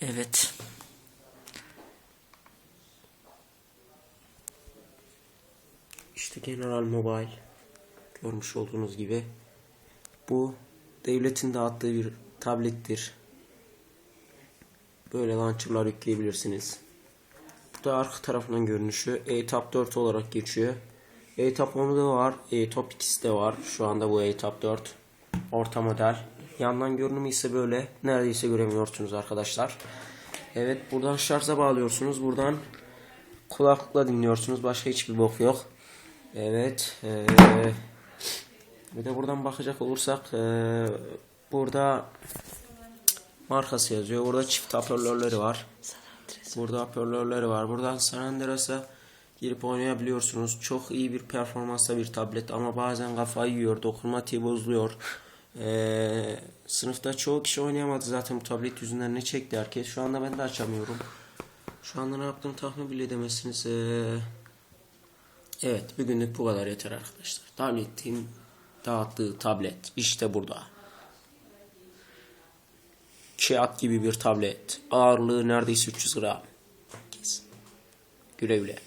Evet. İşte General Mobile. Görmüş olduğunuz gibi. Bu devletin dağıttığı bir tablettir. Böyle launcherlar yükleyebilirsiniz. Bu da arka tarafının görünüşü. E-Tab 4 olarak geçiyor. E-Tab 10'da var. E-Tab X'de var. Şu anda bu E-Tab 4. Orta model. Yandan görünümü ise böyle. Neredeyse göremiyorsunuz arkadaşlar. Evet buradan şarja bağlıyorsunuz. Buradan kulaklıkla dinliyorsunuz. Başka hiçbir bok yok. Evet. eee, bir de buradan bakacak olursak eee, burada markası yazıyor. Burada çift hoparlörleri var. Burada hoparlörleri var. Buradan San Andreas'a girip oynayabiliyorsunuz. Çok iyi bir performansla bir tablet ama bazen kafayı yiyor. Dokunmatiği bozuluyor. Ee, sınıfta çoğu kişi oynayamadı zaten bu tablet yüzünden ne çekti herkes. Şu anda ben de açamıyorum. Şu anda ne yaptığımı tahmin bile edemezsiniz. Ee, evet bugünlük bu kadar yeter arkadaşlar. Tabletin dağıttığı tablet işte burada. Kağıt gibi bir tablet. Ağırlığı neredeyse 300 gram. Güle güle.